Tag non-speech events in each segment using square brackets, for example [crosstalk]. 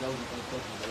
đâu người ta cho thì đấy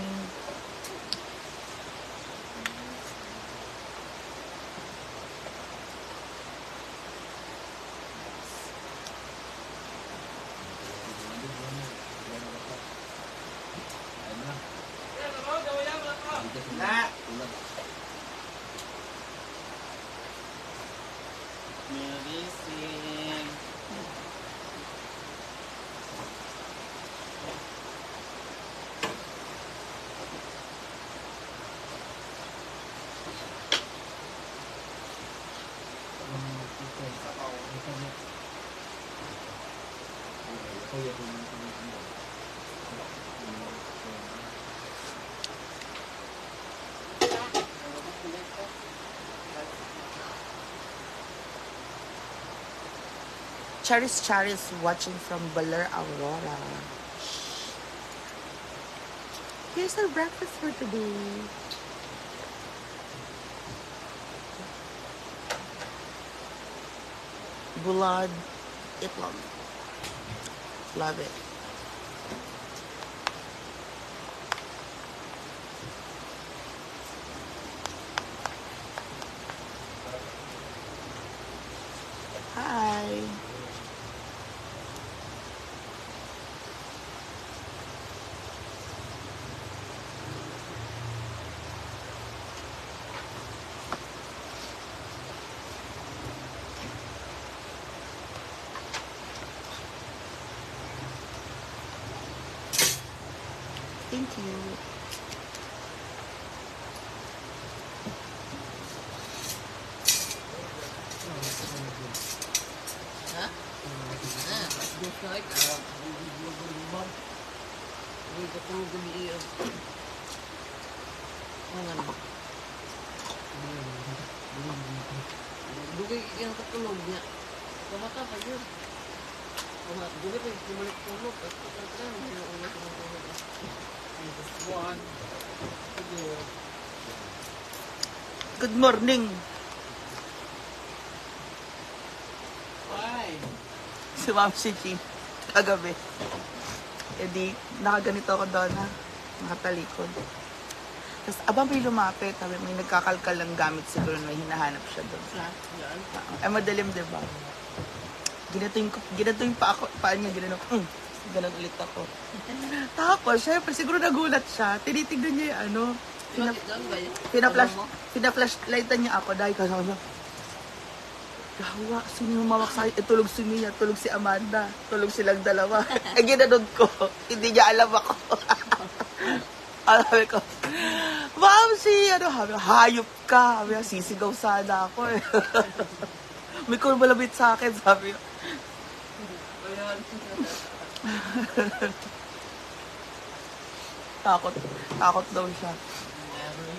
Charis Charis watching from Baler, Aurora. Here's our breakfast for today. Bulad itlog. Love it. Dugay yung katulog niya. Kumata pa yun. Kumata, dugay pa yung kumalik tulog. At kumata, may ulit ng tulog. Good morning. Why? Si Ma'am si Chi. Kagabi. E di, nakaganito ako doon ha. Nakatalikod. Tapos, abang may lumapit. Sabi, may nagkakalkal ng gamit siguro na hinahanap siya doon. Flat. Yan. Ay, madalim, di ba? Ginatuin ko, ginatuin pa ako, paan niya, ginano, mm, ganun ulit ako. [laughs] Tapos, syempre, siguro nagulat siya. Tinitignan niya yung ano, yun? pinaflash, pinaflashlightan niya ako dahil kasi ako, Gawa, sino yung mawak sa'yo? Eh, tulog si Mia, tulog si Amanda, tulog silang dalawa. [laughs] eh, ginanod ko. Hindi niya alam ako. [laughs] Alam ko, Ma'am, ano, sabi, ko, hayop ka. Sabi, sisigaw sana ako eh. [laughs] May kurbalabit sa akin, sabi. Takot, takot daw siya. Never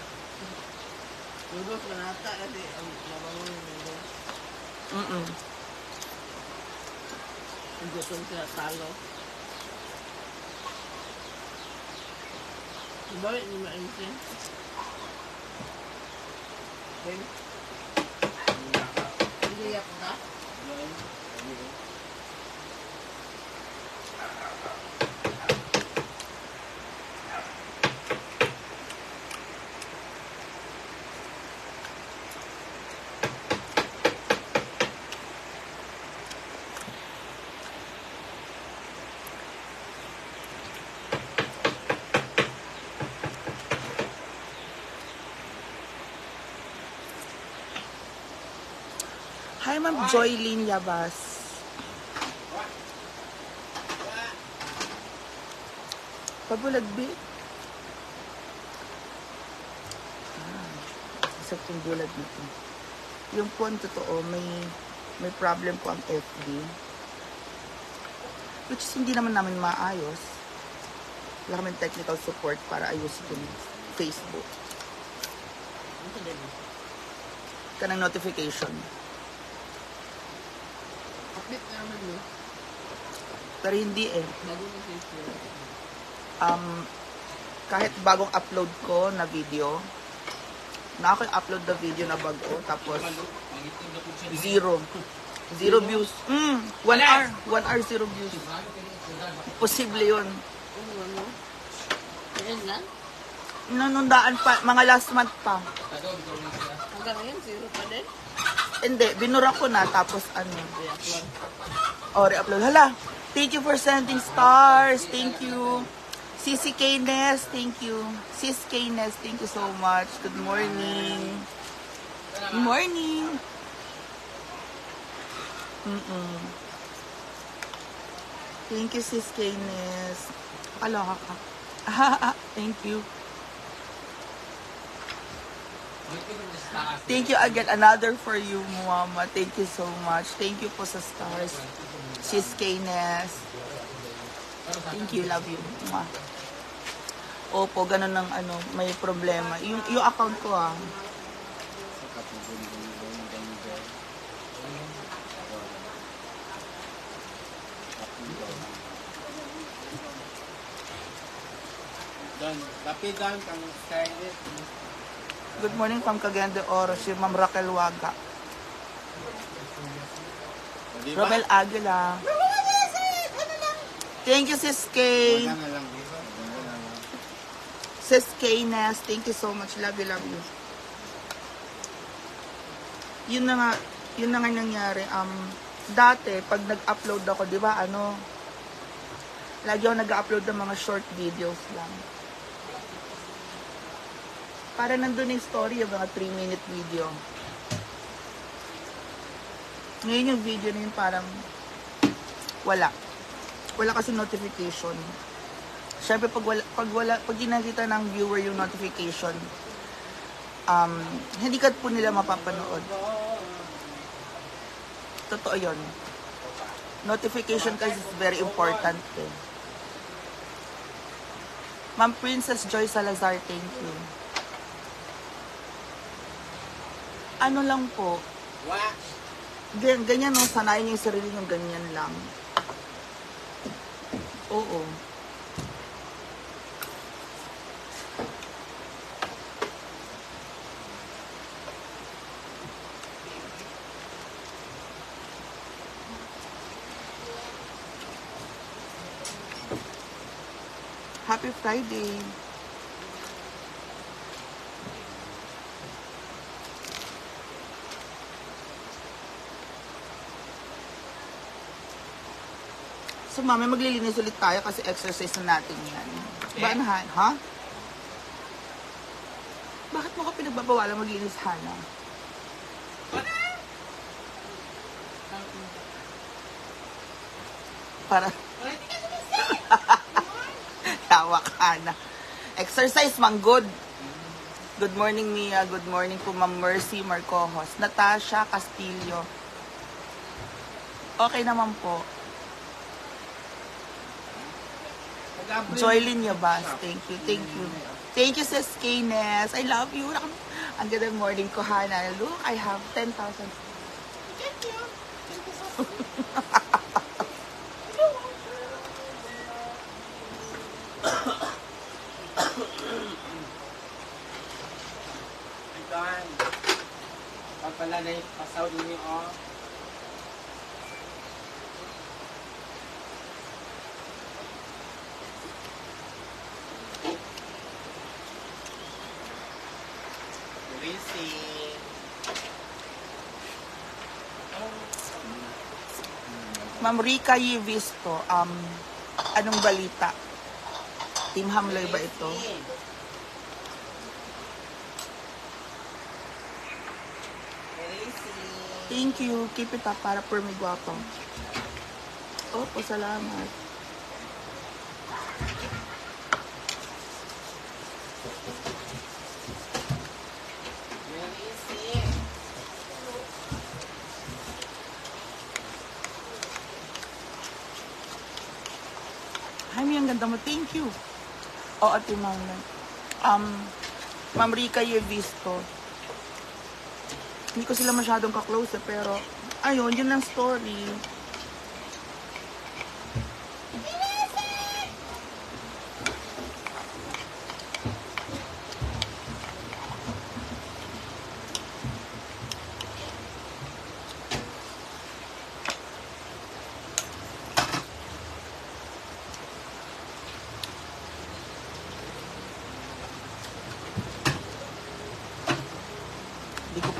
you fall in love. Hmm. Yeah. Kung ko yan sa gabi, no? Lugos na nata kasi ang mabangon yung lugos. Mm-mm. Ang gutom sila talo. Bakit hindi mainsin? Okay. Hindi yak Hi, Ma'am Joylene Yabas. Pabulag, B. Ah, isa itong bulag nito. Yung po ang totoo, may, may problem po ang FB. Which is hindi naman namin maayos. Wala kami technical support para ayusin yung Facebook. Kanang notification. Update na naman no? Pero hindi eh. Bago na sa issue. um, kahit bagong upload ko na video, na ako upload na video na bago, tapos [laughs] zero. Zero views. Mm, one hour. One hour, zero views. Posible yun. Ano ano? Ayan lang? Nanundaan pa, mga last month pa. Hanggang ngayon, zero pa din. Hindi, binura ko na, tapos ano, lang. oh, re-upload. Hala, thank you for sending stars. Thank you. Sisi Knes, thank you. Sis Knes, thank you so much. Good morning. Good morning. Mm-mm. Thank you, Sis Knes. Aloha ka. [laughs] thank you. Thank you again. Another for you, Mama. Thank you so much. Thank you po sa stars. Sis Knes. Thank you. Love you. Mwah. Opo, ganun ng ano, may problema. Yung, yung account ko ah. Doon, tapi doon kang Scarlett. Good morning from Cagayan de Oro, si Ma'am Raquel Waga. Di ba? Romel Aguila. Thank you, Sis Kay. Sis Kay Nes, thank you so much. Love you, love you. Yun na nga, yun na nga nangyari. Um, dati, pag nag-upload ako, di ba, ano, lagi ako nag-upload ng mga short videos lang. Para nandun yung story, yung mga 3-minute video. Ngayon yung video na yun parang wala. Wala kasi notification. Siyempre, pag wala, pag wala, pag ginagita ng viewer yung notification, um, hindi ka po nila mapapanood. Totoo yun. Notification kasi is very important eh. Ma'am Princess Joy Salazar, thank you. Ano lang po, Wax. gan- ganyan no, sanayin niyo yung sarili niyo ganyan lang. Oo. Happy Friday. So, mami, maglilinis ulit tayo kasi exercise na natin yan. Ba, Eh? Han? Ha? Bakit mo ka pinagbabawalan maglinis, Hana? Para... [laughs] Tawa ka, Hana. Exercise, man, good. Good morning, Mia. Good morning po, Ma'am Mercy Marcojos. Natasha Castillo. Okay naman po. Joylyn Yabas, thank you, thank you. Thank you, Sis Kaynes. I love you. Ang ganda ng morning ko, Hana. Look, I have 10,000. Thank you. [coughs] Thank you so much. Doon. Pag pala na yung pasaw din yung oh. Ma'am Rika Yivisto, um, anong balita? Team Hamloy ba ito? Thank you. Keep it up para por may guwapo. Opo, salamat. Jaime, ang ganda mo. Thank you. Oo, Ate Mama. Um, Ma'am Rika Yevisto. Hindi ko sila masyadong kaklose eh, pero ayun, yun ang story.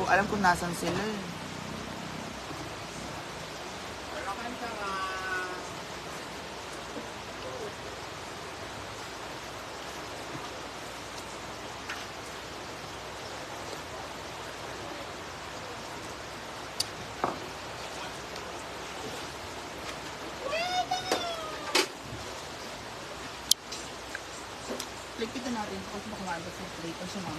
Alam kung nasan sila eh. Likitan natin. Kasi baka maabot sa plate. O sa mga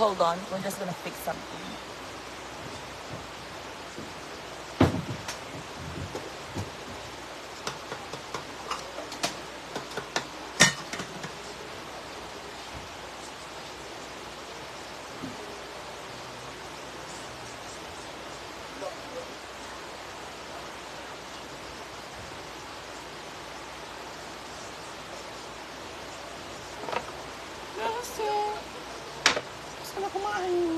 hold on, we're just gonna fix something. one.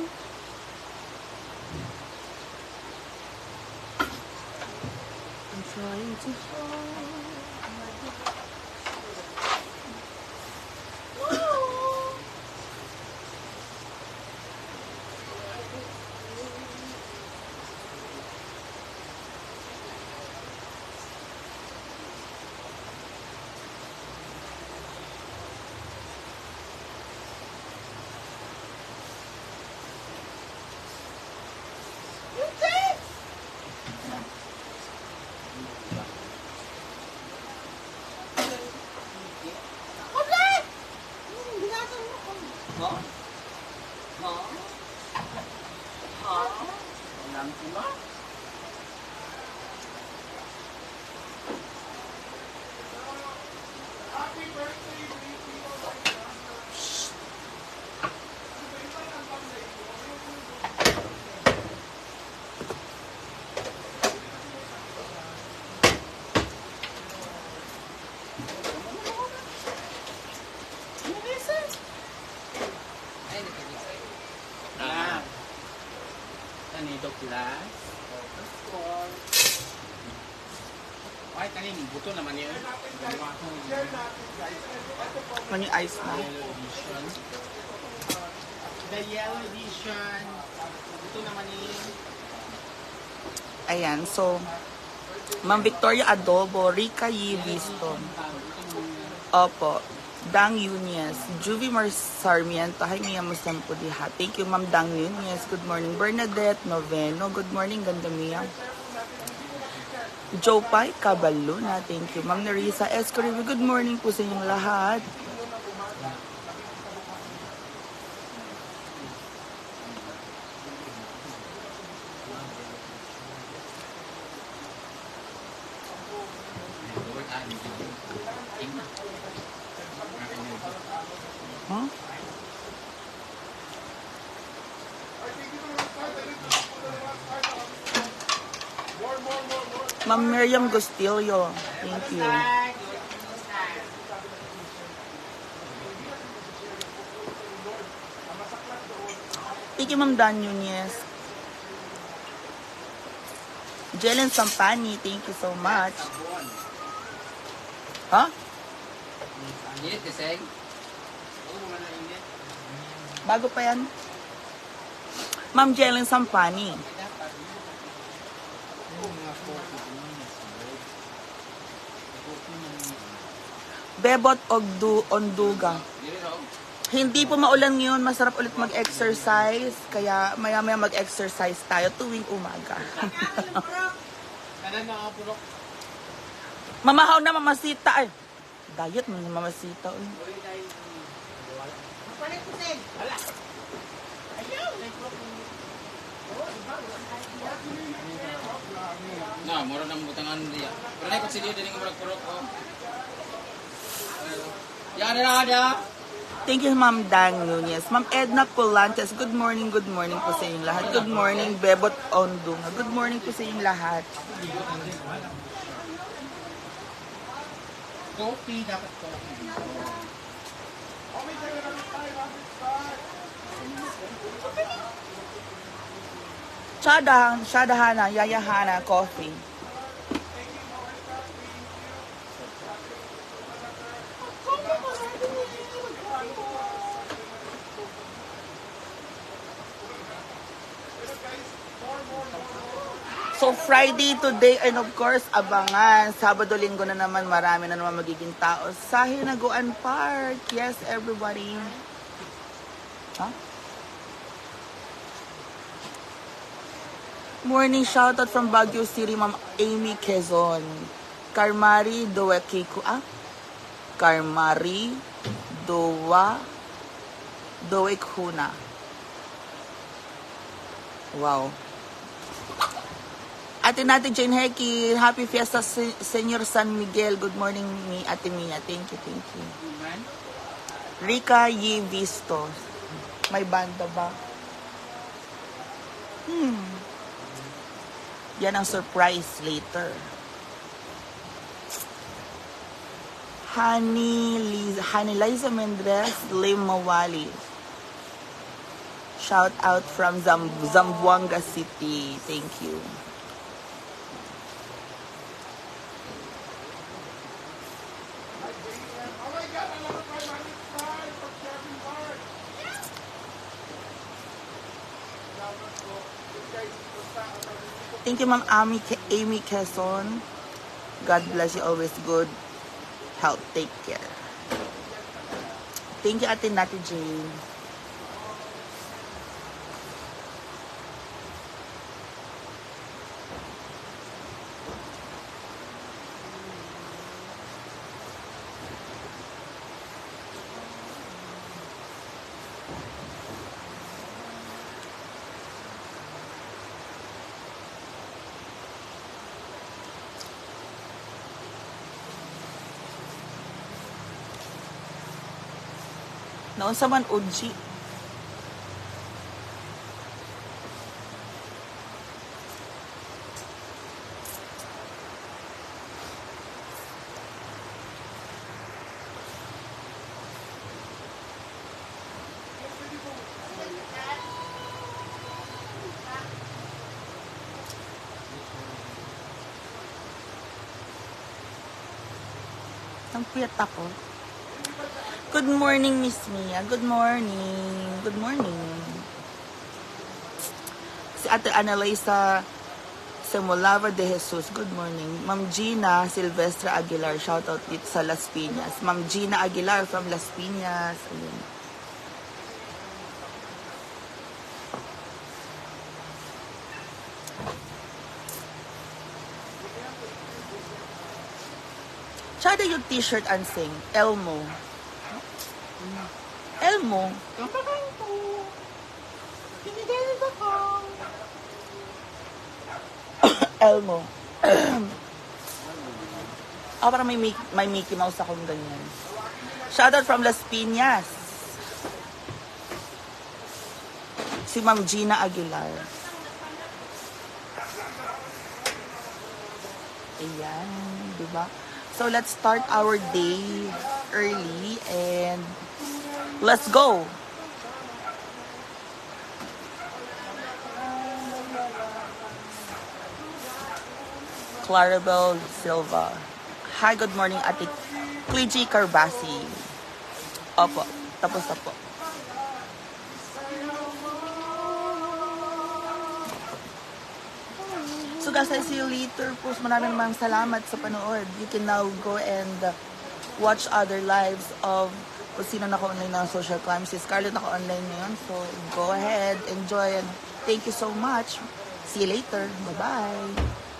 Class. Ay, tanin, buto naman yun. Ano yung ice na? Yellow edition. The yellow edition. Buto naman yun. Ayan, so, Ma'am Victoria Adobo, Rika Yiviston. Opo. Dang Yunias, Juvie Mar Sarmiento, hi Mia Musampo diha. Thank you Ma'am Dang Yunias. Good morning Bernadette Noveno. Good morning ganda Mia. Joe Pai Cabaluna, thank you. Ma'am Narisa Escorivo, good morning po sa inyong lahat. Huh? Ma'am Miriam Gustillo, thank you. Thank you, Ma'am Dan Nunez. Jelen Sampani, thank you so much. Sabon. Ha? Ang init kasi. Oo, wala init. Bago pa yan? Ma'am Jelen Sampani. Bebot Ogdu Onduga. Hindi po maulan ngayon, masarap ulit mag-exercise. Kaya maya-maya mag-exercise tayo tuwing umaga. [laughs] Mamahaw na mamasita. Ay, diet mo na mamasita. Uy. Uri dahil. Na, mura nang butangan dia. Pero na ko sila din ng murag purok ko. Yan na ada. Thank you, Ma'am Dan Nunez. Ma'am Edna Colantes, good morning, good morning po sa inyong lahat. Good morning, Bebot Ondunga. Good morning po sa inyong lahat. Coffee dapat coffee. Chadahan, Chadahana, Yayahana, coffee. So Friday today and of course abangan. Sabado linggo na naman marami na naman magiging tao sa Hinaguan Park. Yes everybody. Ha? Morning shoutout from Baguio City, Ma'am Amy Quezon. Karmari Doekiku, ah? Karmari Dowa Doekhuna. Wow. Ate natin Jane Heki, Happy Fiesta Se- Senyor San Miguel. Good morning, mi Ate Mia. Thank you, thank you. Rica Y. Vistos. May banda ba? Hmm. Yan ang surprise later. Honey Liza, Honey Liza Mendres, Lim Mawali. Shout out from Zam Zamboanga City. Thank you. Thank you, Ma'am Amy, Amy Quezon. God bless you. Always good health. Take care. Thank you, Ate Nati Jane. Noon sa man Uji. Ang piyat ako. Good morning, Miss Mia. Good morning. Good morning. Si Ate Annalisa Semolava de Jesus. Good morning. Ma'am Gina Silvestre Aguilar. Shout out dito sa Las Piñas. Ma'am Gina Aguilar from Las Piñas. Ayun. Tsada yung t-shirt and sing. Elmo. Elmo. [coughs] Elmo. Ah, parang may, may Mickey Mouse akong ganyan. Shoutout from Las Piñas. Si Ma'am Gina Aguilar. Ayan, di ba? So, let's start our day early and Let's go. Clarabel Silva. Hi, good morning, Ate Kliji Carbasi. Opo, tapos na po. So guys, I see you later po. Maraming maraming salamat sa panood. You can now go and watch other lives of kung sino naka-online ng social crime. Si Scarlett naka-online ngayon. So go ahead, enjoy, and thank you so much. See you later. Bye-bye.